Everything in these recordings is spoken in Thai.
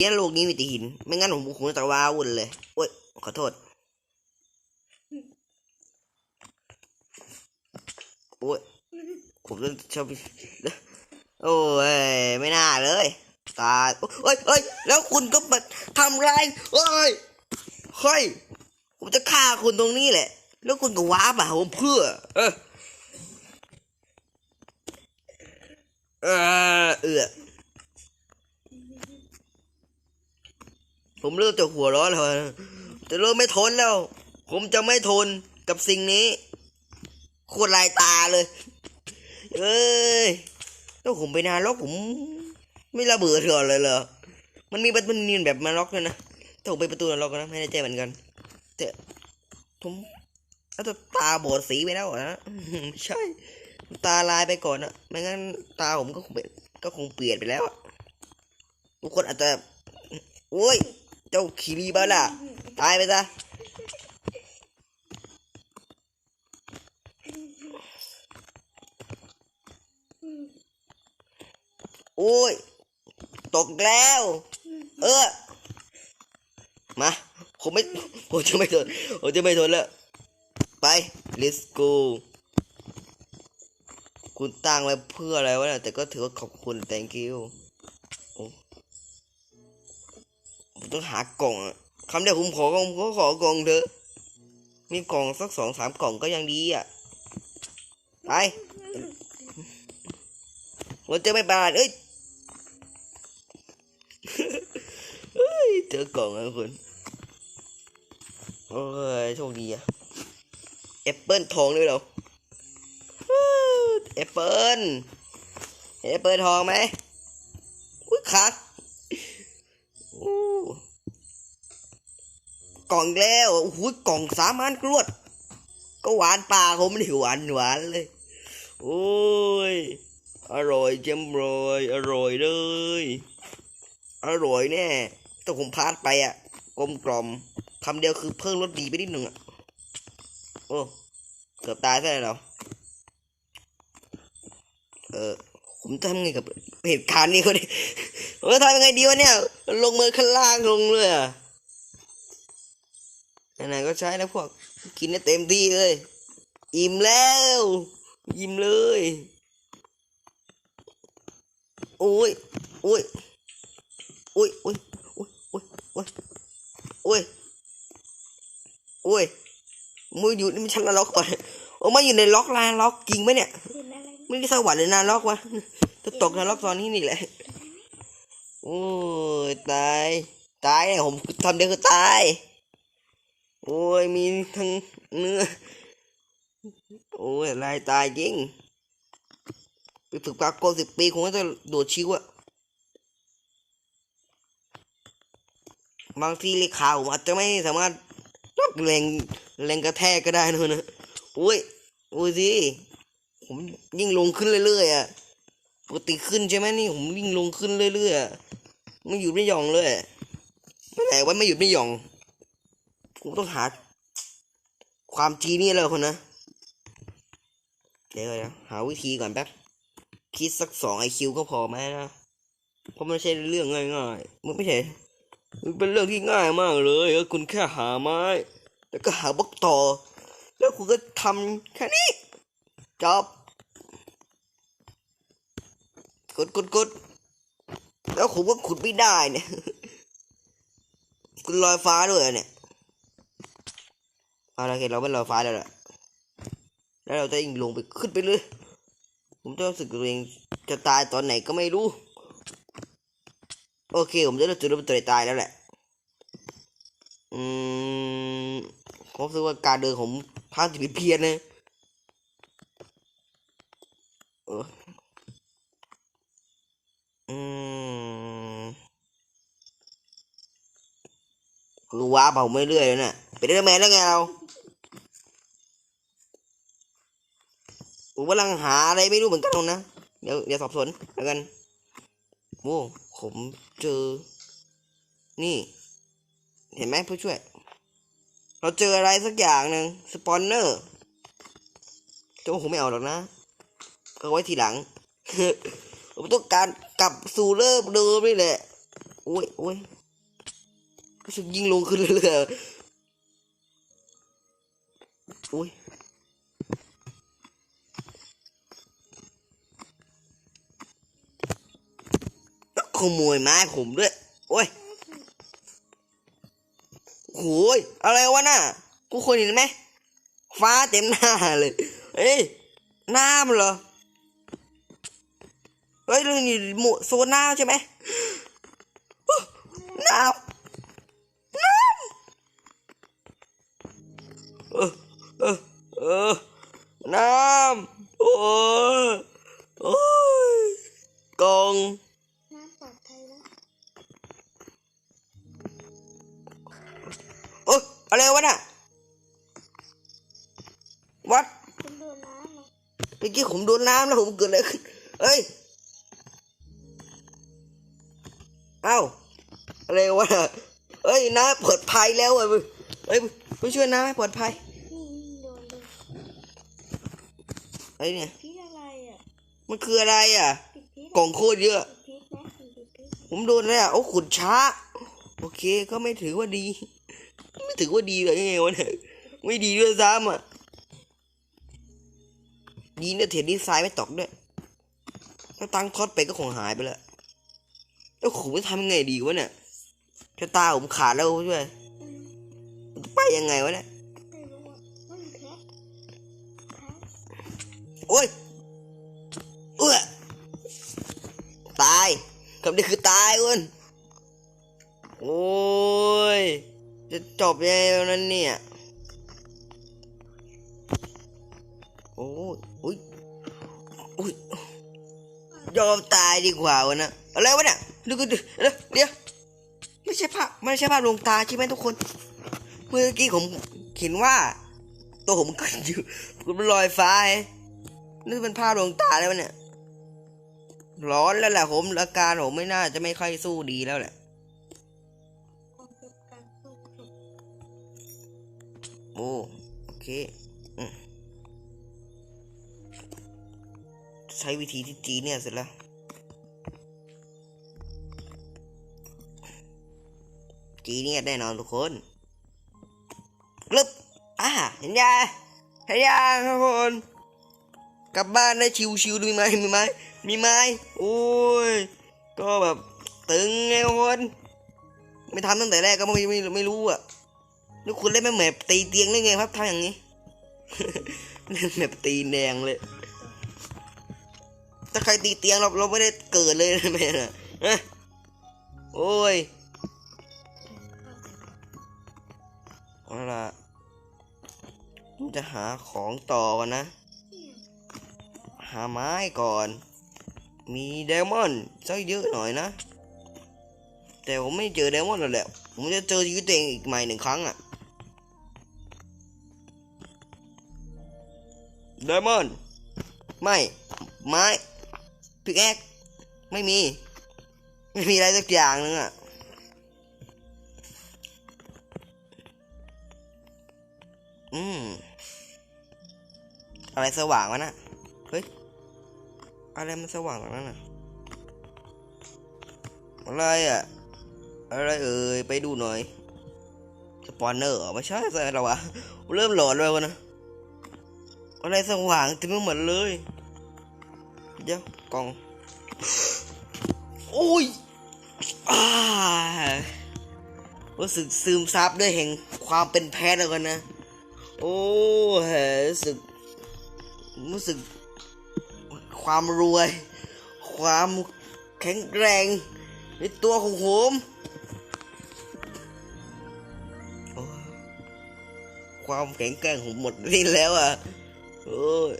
เนี่ยโลกนี้มีแต่หิน ไม่งั้นผมคงจะว้าวุ่นเลยโอ้ย ขอโทษ โอ้ย ผมต้องชอบโอ้ย ไม่น่าเลย ตาโอ้ยเอ้ย แล้วคุณก็มาทำไรายเอ้ยเฮ้ย ผมจะฆ่าคุณตรงนี้แหละ แล้วคุณก็ว้าป่ะผมเพื่อ เออ เออเออ ผมเริ่มจะหัวร้อนแล้วนะจะเริ่มไม่ทนแล้ว ผมจะไม่ทนกับสิ่งนี้โคตรลายตาเลยเอ้ยถ้าผมไปนานล็อกผม ไม่ระเบิดก่อนเลยเหรอ มันมีประตูนีนแบบมาล็อกด้วยนะถ้าผมไปประตูนล็อกนะไม่แน่ใจเหมือนกัน แต่ผมอาจจะตาบอดสีไปแล้วอะนะใช่ ตาลายไปก่อนอะไม่งั้นตาผมก็คงเป็นก็คงเปลี่ยนไปแล้วอะทุกคนอาจจะโอ้ย เจ้าคีรีบาล่ะตายไปซะโอ้ย ตกแล้ว เออ มาผมไม่ผมจะไม่ทนผมจะไม่ทนแล้ว ไป let's go คุณตั้งไว้เพื่ออะไรวะเนี่ยแต่ก็ถือว่าขอบคุณ thank you ต้องหากล่องอะคำเดียวผมขอกล่องผมก็ขอกล่องเถอะ มีกล่องสักสองสามกล่องก็ยังดีอะ ไปผมเจอไม่บาดเอ้ยเฮ้ยเจอกล่องแล้วคุณโอ้ยโชคดีอะแอปเปิลทองด้วยเหรอแอปเปิลแอปเปิลทองไหมอุ้ยขา กล่องแล้วโอ้โหกล่องสามอันกรวด ก็หวานปลาผมนี่หวานหวานเลย โอ้ย อร่อยเจมรอยอร่อยเลย อร่อยแน่แต่ผมพลาดไปอะ กลมกล่อมคำเดียวคือเพิ่มรสดีไปนิดหนึ่งอะ โอ้ เกือบตายซะแล้วเออผมจะทำไงกับเหตุการณ์นี้เขาดิผมจะทำยังไงดีวะเนี่ย ลงมือข้างล่างลงเลยอะ ไหนๆก็ใช้แล้วพวก กินได้เต็มที่เลย อิ่มแล้ว อิ่มเลยโอ้ยโอ้ยโอ้ยโอ้ยโอ้ยโอ้ยโอ้ยโอ้ยโอ้ยมืออยู่นี่มันชั้นละล็อกก่อนโอ้มาอยู่ในล็อกลานล็อกจริงไหมเนี่ยไม่ได้สวรรค์เลยนะล็อกวะจะตกนรกตอนนี้นี่แหละ โอ้ยตาย ตายเนี่ยผมทำเดียวคือตาย อ้ยมีทั้งเนื้อ โอ้ยลายตายจริงไปฝึกปากโกสิบปีคงจะโดดชิวอะบางทีเลข่าวผมอาจจะไม่สามารถรับแรงแรงกระแทกก็ได้นะนะโอ้ยโอ้ยสิผมยิ่งลงขึ้นเรื่อยๆอะปกติขึ้นใช่ไหมนี่ผมยิ่งลงขึ้นเรื่อยๆไม่หยุดไม่หย่อนเลยไม่ไหนว่าไม่หยุดไม่หย่อน ผมต้องหา ความจีนี่แล้วคนนะ เดี๋ยวนะหาวิธีก่อนแป๊บ คิดสักสองไอคิวก็พอไหมนะ เพราะมันไม่ใช่เรื่องง่ายๆ มันไม่ใช่ มันเป็นเรื่องที่ง่ายมากเลยคุณแค่หาไม้ แล้วก็หาบล็อกต่อ แล้วคุณก็ทำแค่นี้จบกดกดกดแล้วผมก็ขุดไม่ได้เนี่ยคุณลอยฟ้าด้วยเนี่ย เอาละโอเคเราเป็นลอยฟ้าแล้วแหละแล้วเราจะยิ่งลงไปขึ้นไปเลย ผมจะรู้สึกตัวเองจะตายตอนไหนก็ไม่รู้ โอเค ผมจะรู้จุดเริ่มต้นตายแล้วแหละ อืมผมรู้สึกว่าการเดินของผมพลาดผิดเพี้ยนนะเอออืมคือว้าเผาไม่เรื่อยเลยน่ะเป็นเรื่องแมนแล้วไงเรา ผมกำลังหาอะไรไม่รู้เหมือนกันนะ เดี๋ยวเดี๋ยวสอบสวนแล้วกันโอ้ผมเจอ นี่ เห็นไหมผู้ช่วย เราเจออะไรสักอย่างหนึ่งสปอนเนอร์แต่ว่าผมไม่เอาหรอกนะเอาไว้ทีหลัง ผมต้องการกลับสู่เริ่มเดิมนี่แหละโอ้ยโอ้ยรู้สึกยิ่งลงขึ้นเรื่อยๆโอ้ย ขโมยไม้ผมด้วย โอ้ยโอ้ยอะไรวะน่ะ กูเคยเห็นไหม ฟ้าเต็มหน้าเลย เอ้ย น้ำเหรอ เฮ้ยเรื่องนี้หมู่โซนน้ำใช่ไหมน้ำน้ำเออเออเออน้ำโอ้ยโอ้ยกอง อ้ยอะไรวะน่ะวัดคุณโดนน้ำมาเมื่อกี้ผมโดนน้ำแล้วผมเกิดอะไรขึ้นเอ้ยเอ้าอะไรวะน่ะเอ้ยน้าปลอดภัยแล้วอะมึงเอ้ยไปช่วยน้าให้ปลอดภัยนี่โดนเลยไอ้เนี่ยพิษอะไรอะมันคืออะไรอะติดพิษกล่องโคตรเยอะติดพิษนะติดพิษผมโดนแล้วโอ้ขุดช้า โอเคก็ไม่ถือว่าดีไม่ ถือว่าดีเลยยังไงวะเนี่ยไม่ดีด้วยซ้ำอะดีเนี่ยเทียนดีไซน์ไม่ตกด้วยถ้าตั้งท็อตไปก็คงหายไปแล้วแล้วผมจะทำยังไงดีวะเนี่ยชะตาผมขาดแล้วช่วยอืมจะไปยังไงวะเนี่ยโอ้ยเอื้อตายคำนี้คือตายเว้ยโอ้ จะจบยังไงแล้วนั้นเนี่ย โอ้ยอุ้ยอุ้ยยอมตายดีกว่าวะนะอะไรวะเนี่ยดูกันดิเดี๋ยวไม่ใช่ภาพไม่ใช่ภาพลวงตาใช่ไหมทุกคน เมื่อกี้ผมเห็นว่า ตัวผมก็อยู่คุณเป็นรอยฟ้าไงนี่เป็นภาพลวงตาแล้วเนี่ยร้อนแล้วแหละผมอาการผมไม่น่าจะไม่ค่อยสู้ดีแล้วแหละ อ้ โอเคใช้วิธีที่จีเนี่ยเสร็จแล้วจีนเนี่ยแน่นอนทุกคนกลึบอ่าเห็นยาเห็นยาทุกคนกลับบ้านได้ชิวๆมีไหมมีไหมมีไหมโอ้ย ก็แบบตึงไงทุกคน ไม่ทำตั้งแต่แรกก็ไม่ไม่ไม่รู้อะ นี่คุณเล่นแม่แมปตีเตียงได้ไงครับทำอย่างนี้ เล่นแมปตีแดงเลย ถ้าใครตีเตียงเราเราไม่ได้เกิดเลยนะแม่น่ะนะโอ้ยเอาละผมจะหาของต่อก่อนนะ หาไม้ก่อน มีเดมอนสักเยอะหน่อยนะ แต่ผมไม่เจอเดมอนแล้วแหละ ผมจะเจอชีวิตตัวเองอีกใหม่หนึ่งครั้งอะ เดมอนไม่ไม้พิกแอคไม่มี ไม่มีอะไรสักอย่างนึงอะอืม อะไรสว่างวะน่ะเฮ้ย อะไรมันสว่างตรงนั้นน่ะอะไรอะอะไรเอ่ยไปดูหน่อย สปอนเนอร์ไม่ใช่ใช่หรอวะ เริ่มหลอนแล้วนะ อะไรสว่างเต็มไปหมดเลย เดี๋ยวกล่องโอ้ยอารู้สึกซึมซับด้วยแห่งความเป็นแพทย์แล้วกันนะ โอ้ยรู้สึก รู้สึก ความรวย ความแข็งแกร่งในตัวของผมความแข็งแกร่งของหมดนี่แล้วอะ โอ้ย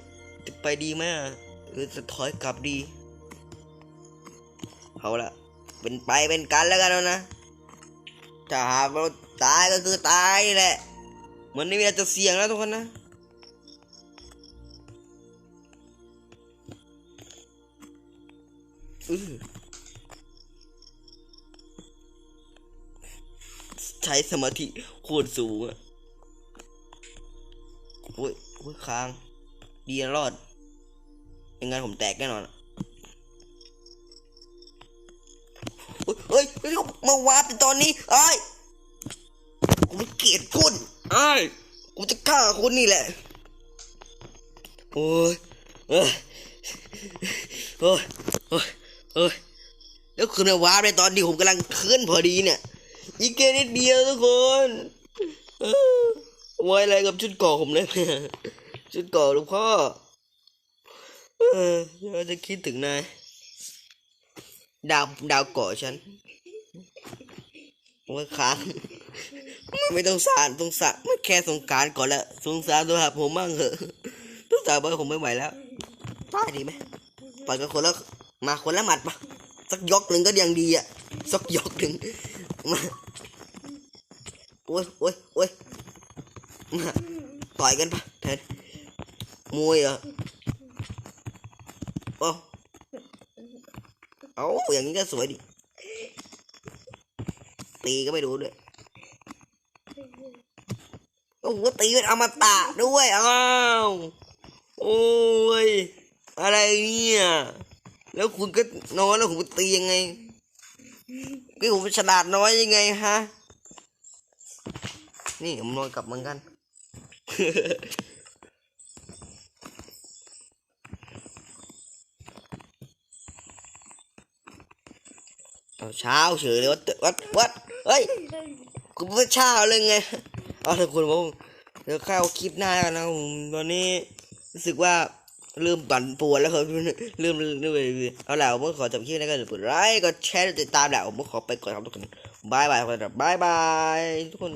จะไปดีไหมอะหรือจะถอยกลับดี เอาละเป็นไปเป็นกันแล้วกันแล้วนะถ้าหากเราตายก็คือตายแหละมันไม่มีอะไรจะเสี่ยงแล้วทุกคนนะใช้สมาธิโคตรสูงอะโอ้ยโอ้ยค้าง ดีรอดไม่งั้นผมแตกแน่นอนเฮ้ยเฮ้ยมาวาร์ปในตอนนี้ไอ้กูไม่เกลียดคุณไอ้กูจะฆ่าคุณนี่แหละโอ้ยเอ้ยโอ้ยโอ้ยโอ้ยแล้วคุณมาวาร์ปในตอนที่ผมกำลังเคลื่อนพอดีเนี่ยอีกแค่นิดเดียวทุกคนไว้อะไรกับชุดเก่อผมเลย ชุดเก่อหลวงพ่อ เออเราจะคิดถึงนาย ดาวดาวกาะฉันว่าค้างไม่ต้องสารสงสารไม่แค่สงการก่อนละสงสารตัวหาผมบ้างเหอะสงสารบ้างผมไม่ไหวแล้วตายดีไหมปล่อยกันคนละมาคนละหมัดปะสักยกหนึ่งก็ยังดีอะสักยกหนึ่งมาโอ้ยโอ้ยโอ้ยมาต่อยกันปะแทน มวยเหรอโอ้เอาอย่างนี้ก็สวยดิ ตีก็ไม่รู้ด้วยโอ้โหตีเป็นอมตะด้วยอ้าวโอ้ย อะไรเนี่ย แล้วคุณก็นอนแล้วผมก็ตียังไงพี่ผมฉลาดน้อยยังไงฮะ นี่ผมนอนกลับเหมือนกัน เอาเช้าเฉยเลยวัดวัดวัดเฮ้ยคุณไม่เช้าเลยไงเอาถ้าคุณผมเดี๋ยวเข้าคลิปหน้ากันนะผมตอนนี้รู้สึกว่าเริ่มปั่นป่วนแล้วครับเริ่มเริ่มเริ่มเอาล่ะผมขอจบคลิปนี้ก็กดไลค์กดแชร์ติดตามแหละผมขอไปก่อนครับทุกคนบายบายครับบายบายทุกคน